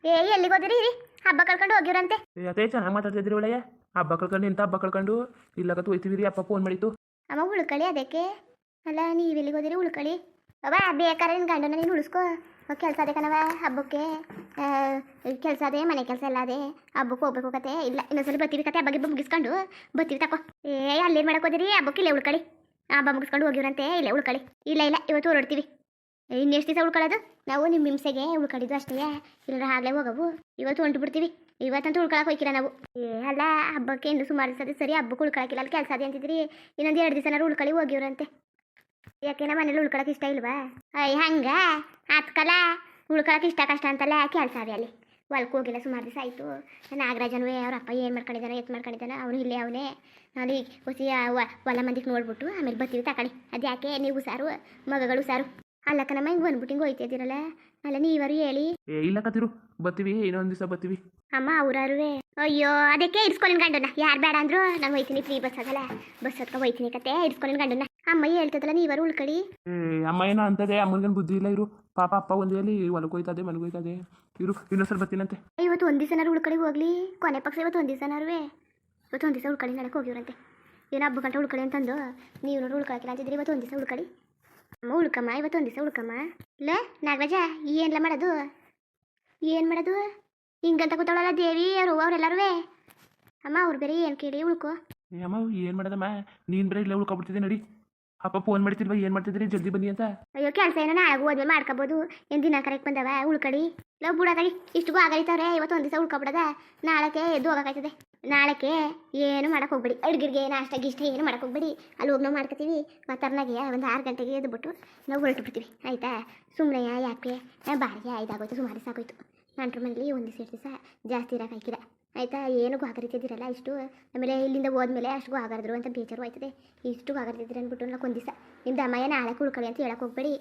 ಏ, ಎಲ್ಲಿಗೆ ಹೋದ್ರಿ? ಇರಿ ಹಬ್ಬ ಕಳ್ಕೊಂಡು ಹೋಗಿವ್ರಂತೆ. ಅದೇ ಚೆನ್ನಾಗಿ ಮಾತಾಡ್ತಿದ್ರಿ ಒಳ್ಳೆಯ. ಹಬ್ಬ ಕಳ್ಕೊಂಡು ಇಂಥ ಹಬ್ಬ ಕಳ್ಕೊಂಡು ಇಲ್ಲಕತ್ತು ಹೋಯ್ತೀವಿ ರೀ ಅಪ್ಪ ಫೋನ್ ಮಾಡಿತ್ತು ಅಮ್ಮ ಉಳ್ಕಳಿ ಅದಕ್ಕೆ. ಅಲ್ಲ ನೀವು ಎಲ್ಲಿಗೆ ಹೋದಿರಿ ಉಳ್ಕಳಿ. ಅವ ಬೇಕಾದ್ರೆ ನಿನ್ನ ಗಂಡನ ನೀನು ಉಳಿಸ್ಕೋ. ಕೆಲಸ ಅದೇ ಕಣವ ಹಬ್ಬಕ್ಕೆ. ಕೆಲಸ ಅದೇ ಮನೆ ಕೆಲಸ ಎಲ್ಲ ಅದೇ. ಹಬ್ಬಕ್ಕೆ ಹೋಗ್ಬೇಕು ಕತೆ. ಇಲ್ಲ ಇನ್ನೊಂದ್ಸಲ ಬತ್ತೀವಿ ಕತೆ ಹಬ್ಬ ಗಿಬ್ಬ ಮುಗಿಸ್ಕೊಂಡು. ಬತ್ತೀವಿ ತಕೋ. ಏ ಅಲ್ಲೇನು ಮಾಡಕ್ಕೆ ಹೋದಿರಿ ಹಬ್ಬಕ್ಕೆ ಇಲ್ಲೇ ಉಳ್ಕಳಿ. ಹಬ್ಬ ಮುಗಿಸ್ಕೊಂಡು ಹೋಗಿವ್ರಂತೆ ಇಲ್ಲೇ ಉಳ್ಕಳಿ. ಇಲ್ಲ ಇಲ್ಲ ಇವತ್ತು ಹೊರಡ್ತೀವಿ. ಇನ್ನೆಷ್ಟು ದಿವಸ ಉಳ್ಕೊಳ್ಳೋದು? ನಾವು ನಿಮ್ಮ ಹಿಂಸೆಗೆ ಉಳ್ಕೊಂಡಿದ್ದು ಅಷ್ಟೇ. ಇಲ್ಲರ ಆಗ್ಲೇ ಹೋಗವು. ಇವತ್ತು ಹೊಂಟು ಬಿಡ್ತೀವಿ. ಇವತ್ತಂತೂ ಉಳ್ಕೊಳಕ್ಕೆ ಹೋಯ್ಕಿಲ್ಲ ನಾವು. ಏ, ಅಲ್ಲ, ಹಬ್ಬಕ್ಕೆ ಇನ್ನು ಸುಮಾರು ದಿವಸ ಸರಿ ಹಬ್ಬಕ್ಕೆ ಉಳ್ಕೊಳಕ್ಕಿಲ್ಲ ಅಲ್ಲಿ ಕೆಲಸ ಅದೇ ಅಂತಿದ್ರಿ. ಇನ್ನೊಂದು ಎರಡು ದಿವಸನಾರು ಉಳ್ಕೊಳ್ಳಿ ಹೋಗಿವ್ರಂತೆ. ಯಾಕೆ ನಮ್ಮ ಮನೇಲಿ ಉಳ್ಕೊಳಕ್ಕೆ ಇಷ್ಟ ಇಲ್ವಾ? ಅಯ್ಯ ಹಂಗೆ? ಆತ್ಕಲ? ಉಳ್ಕೊಳಕ್ಕೆ ಇಷ್ಟ ಕಷ್ಟ ಅಂತಲ್ಲ ಕೆಲಸ ಅದೇ ಅಲ್ಲಿ. ಹೊಲಕ್ಕೆ ಹೋಗಿಲ್ಲ ಸುಮಾರು ದಿವಸ ಆಯಿತು. ನಾಗರಾಜನು ಅವ್ರ ಅಪ್ಪ ಏನು ಮಾಡ್ಕೊಂಡಿದ್ದಾನೆ ಎತ್ತು ಮಾಡ್ಕೊಂಡಿದ್ದಾನೆ ಅವನು ಇಲ್ಲೇ ಅವನೇ. ಅಲ್ಲಿ ಹುಸಿ ಹೊಲ ಮಂದಿಗೆ ನೋಡ್ಬಿಟ್ಟು ಆಮೇಲೆ ಬರ್ತೀವಿ ತಕೊಳ್ಳಿ. ಅದು ಯಾಕೆ ನೀವು ಸಾರು ಮಗಗಳು ಸಾರು ಅಲ್ಲ ಕಣಮ್ಮ ಹಿಂಗೆ ಬಂದ್ಬಿಟ್ಟಿಂಗ್ ಹೋಯ್ತಿದ್ದೀರಲ್ಲ ಅಲ್ಲ ನೀವರು ಹೇಳಿ. ಏ ಇಲ್ಲ ಕತ್ತಿರು ಬತ್ತೀವಿ ಇನ್ನೊಂದು ದಿವಸ ಬತ್ತೀವಿ. ಅಮ್ಮ ಅವ್ರಾರುವೆ ಅಯ್ಯೋ ಅದಕ್ಕೆ ಇಡ್ಸ್ಕೊಂಡಿನ ಗಂಡನ ಯಾರು ಬೇಡ ಅಂದ್ರು ನಾನು ಹೋಯ್ತೀನಿ ಫ್ರೀ ಬಸ್ ಆಗಲ್ಲ. ಬಸ್ ಹತ್ಕ ಹೋಯ್ತೀನಿ ಕತೆ ಇಡ್ಸ್ಕೊಂಡಿನ ಗಂಡನ ಅಮ್ಮ ಹೇಳ್ತದಲ್ಲ ನೀವರು ಉಳ್ಕಡಿ ಏ ಅಮ್ಮ ಏನೋ ಅಂತದೆ ಅಮ್ಮನಿಗೇನು ಬುದ್ಧಿ ಇಲ್ಲ ಇರು. ಪಾಪ ಅಪ್ಪ ಒಂದು ಹೇಳಿ ಹೊಲಕ್ಕೆ ಹೋಯ್ತದೆ ಮನೆಗೆ ಹೋಯ್ತದೆ. ಇರು ಇನ್ನೊಂದ್ಸಲ ಬರ್ತೀನಂತೆ. ಇವತ್ತು ಒಂದು ದಿವಸನಾರು ಉಳ್ಕಳಿ ಹೋಗ್ಲಿ. ಕೊನೆ ಪಕ್ಷ ಇವತ್ತು ಒಂದು ದಿವಸನಾರುವೆ ಇವತ್ತು ಒಂದು ದಿವಸ ಉಳ್ಕಡಿ ನಾಳೆ ಹೋಗಿವ್ರಂತೆ. ಏನೋ ಹಬ್ಬ ಗಂಟೆ ಉಳ್ಕಡಿ ಅಂತಂದು. ನೀವು ನೋಡಿ ಉಳ್ಕೊಳಕಿಲ್ಲ ಅಂತಿದ್ರಿ ಇವತ್ತು ಒಂದು ದಿವಸ ಉಳ್ಕೊಳ್ಳಿ. ಅಮ್ಮ ಉಳ್ಕಮ್ಮ ಇವತ್ತು ಒಂದು ದಿವಸ ಉಳ್ಕಮ್ಮ. ಇಲ್ಲ ನಾಗರಾಜ ಏನ್ಲ ಮಾಡೋದು? ಏನು ಮಾಡೋದು? ಹಿಂಗಂತ ಕೂತಾಳಲ್ಲ ದೇವಿ ಅವರು ಅವರೆಲ್ಲರೂ ಅಮ್ಮ ಅವ್ರು ಬೇರೆ ಏನು ಕೇಳಿ ಉಳ್ಕೊ. ಅಮ್ಮ ಏನು ಮಾಡೋದಮ್ಮ? ನೀನು ಬೇರೆ ಇಲ್ಲೇ ಉಳ್ಕೊಬಿಡ್ತಿದ್ದೆ ನಡಿ. ಅಪ್ಪ ಫೋನ್ ಮಾಡ್ತಿಲ್ವಾ ಏನು ಮಾಡ್ತಿದ್ರಿ ಜಲ್ದಿ ಬನ್ನಿ ಅಂತ. ಅಯ್ಯೋ ಕೆಲಸ ಏನೋ ನಾಳೆ ಹೋದ್ಮೇಲೆ ಮಾಡ್ಕೋಬೋದು. ಏನು ದಿನ ಕರೆಕ್ಟ್ ಬಂದವ? ಉಳ್ಕಡಿ. ಲವ್ ಬಿಡೋದಾಗಿ ಇಷ್ಟಿಗೂ ಆಗಲಿತ್ತವ್ರೆ ಇವತ್ತು ಒಂದು ದಿವಸ ಉಳ್ಕೊಬಿಡದ. ನಾಳೆಗೆ ಎದ್ದು ಹೋಗೋಕಾಯ್ತದೆ. ನಾಳಕ್ಕೆ ಏನು ಮಾಡಕ್ಕೆ ಹೋಗ್ಬೇಡಿ. ಏನು ನಾಷ್ಟ ಇಷ್ಟ ಏನು ಮಾಡಕ್ಕೆ ಹೋಗ್ಬೇಡಿ. ಅಲ್ಲಿ ಹೋಗಿ ನಾವು ಮಾಡ್ಕೊತೀವಿ ಮತ್ತರ್ನಾಗೆ ಒಂದು ಆರು ಗಂಟೆಗೆ ಎದ್ದುಬಿಟ್ಟು ನಾವು ಹೊರಟು ಬಿಡ್ತೀವಿ. ಆಯಿತಾ? ಸುಮ್ಮನೆ ಯಾಕೆ ಬಾರಿಗೆ ಇದಾಗೋಯ್ತು ಸುಮಾರು ಸಾಕೋಯ್ತು. ನಂಟ್ರ ಮನೇಲಿ ಒಂದು ದಿವಸ ದಿವಸ ಜಾಸ್ತಿ ಇರೋಕೆ ಹಾಕಿಲ್ಲ ಆಯಿತಾ? ಏನು ಗಾಗರಿತಿದ್ದಿರಲ್ಲ ಇಷ್ಟು? ಆಮೇಲೆ ಇಲ್ಲಿಂದ ಹೋದ್ಮೇಲೆ ಅಷ್ಟು ಗಾಗರಿದ್ರು ಅಂತ ಬೇಜಾರು ಆಯ್ತದೆ. ಇಷ್ಟು ಗುಹಾಗರಿದ್ದೀರಿ ಅಂದ್ಬಿಟ್ಟು ನಾವು ಒಂದು ದಿವಸ. ನಿಮ್ದು ಅಮ್ಮಯ್ಯ ನಾಳೆ ಉಳ್ಕೊಳ್ಳಿ ಅಂತ ಹೇಳಕ್ಕೆ ಹೋಗ್ಬೇಡಿ.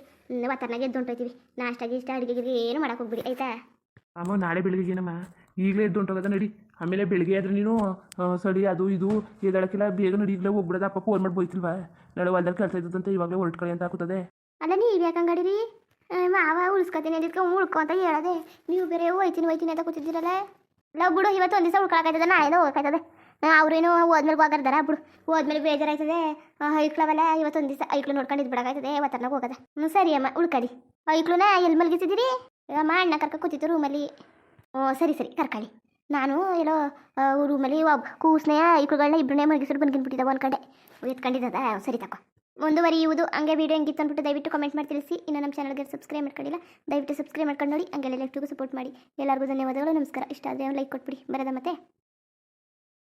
ಒತ್ತರ್ನಾಗೆ ಎದ್ದು ಹೊಂಟೋಯ್ತೀವಿ. ನಾಷ್ಟ, ಗಿಷ್ಟ ಗಿಡಿಗೆ ಏನು ಮಾಡಕ್ಕೆ ಹೋಗ್ಬೇಡಿ. ಆಯಿತಾ? ಅಮ್ಮ, ನಾಳೆ ಬೆಳಿಗ್ಗೆ ಏನಮ್ಮ? ಈಗಲೇ ಎದ್ದು ಹೊಂಟೋಗದ, ನಡಿ. ಆಮೇಲೆ ಬೆಳಿಗ್ಗೆ ಆದ್ರೆ ನೀನು ಸಡಿ ಅದು ಇದು, ಎದಳಕ್ಕಿಲ್ಲ ಬೇಗ ನಡಿ. ಈಗಲೇ ಹೋಗ್ಬಿಡೋದ. ಅಪ್ಪ ಫೋನ್ ಮಾಡಿ ಬೋಯ್ತಿಲ್ವಾ ನಾಳೆ ಹೊಲ್ದಲ್ಲಿ ಕೆಲಸ ಇವಾಗಲೇ ಹೊರಟ್ಕೊಳ್ಳಿ ಅಂತ ಹಾಕುತ್ತದೆ. ಅಲ್ಲ ನೀವು ಯಾಕೆ ಅಂಗಡಿರಿ ಮಾವ ಉಳಿಸ್ಕೊತೀನಿ ಅದಕ್ಕೆ ಉಳ್ಕೊ ಅಂತ ಹೇಳದೆ. ನೀವು ಬೇರೆ ಹೋಯ್ತೀನಿ ಹೋಯ್ತೀನಿ ಅಂತ ಕೂತಿದ್ದೀರಲ್ಲ. ನಾವು ಬಿಡು, ಇವತ್ತು ಒಂದು ದಿವಸ ಉಳ್ಕೊಳಕಾಯ್ತದೆ ನಾಳೆ ಹೋಗ್ಕಾಯ್ತದೆ. ಅವ್ರೇನು ಹೋದ್ಮೇಲೆ ಹೋಗಾರ್ದಾರ ಬಿಡು. ಹೋದ್ಮೇಲೆ ಬೇಜಾರಾಯ್ತದೆ. ಐಕ್ಳವಲ್ಲ, ಇವತ್ತು ಒಂದು ದಿವಸ ಐಕ್ಳು ನೋಡ್ಕೊಂಡು ಇದು ಬಿಡಕಾಯ್ತದೆ ಒತ್ತರ್ನಾಗ ಹೋಗದ. ಸರಿ ಅಮ್ಮ, ಉಳ್ಕಡಿ. ಐಕ್ಳುನ ಎಲ್ಲಿ ಮಲಗಿಸಿದ್ದೀರಿ? ಅಮ್ಮ ಅಣ್ಣ ಕರ್ಕ ಕೂತಿತ್ತು ರೂಮಲ್ಲಿ ಸರಿ ಸರಿ ಕರ್ಕೊಳ್ಳಿ ನಾನು ಎಲ್ಲೋ ರೂಮಲ್ಲಿ ಒಬ್ಬ ಕೂಸ್ನೆ ಐಕ್ಳುಗಳನ್ನ ಇಬ್ಬರನ್ನೇ ಮಲಗಿಸಿಟ್ಟು ಬಂದ್ಕಿನ್ಬಿಟ್ಟಿದ್ದ ಒಂದು ಕಡೆ ಎತ್ಕೊಂಡಿದ್ದದ, ಸರಿ ತಕೋ. ಮುಂದುವರಿಯುವುದು, ಹಂಗೆ ವಿಡಿಯೋ ಹೆಂಗಿತ್ತು ಅಂದ್ಬಿಟ್ಟು ದಯವಿಟ್ಟು ಕಮೆಂಟ್ ಮಾಡಿ ತಿಳಿಸಿ. ಇನ್ನು ನಮ್ಮ ಚಾನಲ್ಗೆ ಸಬ್ಸ್ಕ್ರೈಬ್ ಮಾಡ್ಕೊಂಡಿಲ್ಲ, ದಯವಿಟ್ಟು ಸಬ್ಸ್ಕ್ರೈಬ್ ಮಾಡ್ಕೊಂಡು ನೋಡಿ, ಹಂಗೆಲ್ಲ ಲೆಫ್ಟಿಗೂ ಸಪೋರ್ಟ್ ಮಾಡಿ. ಎಲ್ಲರಿಗೂ ಧನ್ಯವಾದಗಳು, ನಮಸ್ಕಾರ. ಇಷ್ಟ ಆದರೆ ಲೈಕ್ ಕೊಟ್ಬಿಡಿ. ಬರೋದ ಮತ್ತೆ.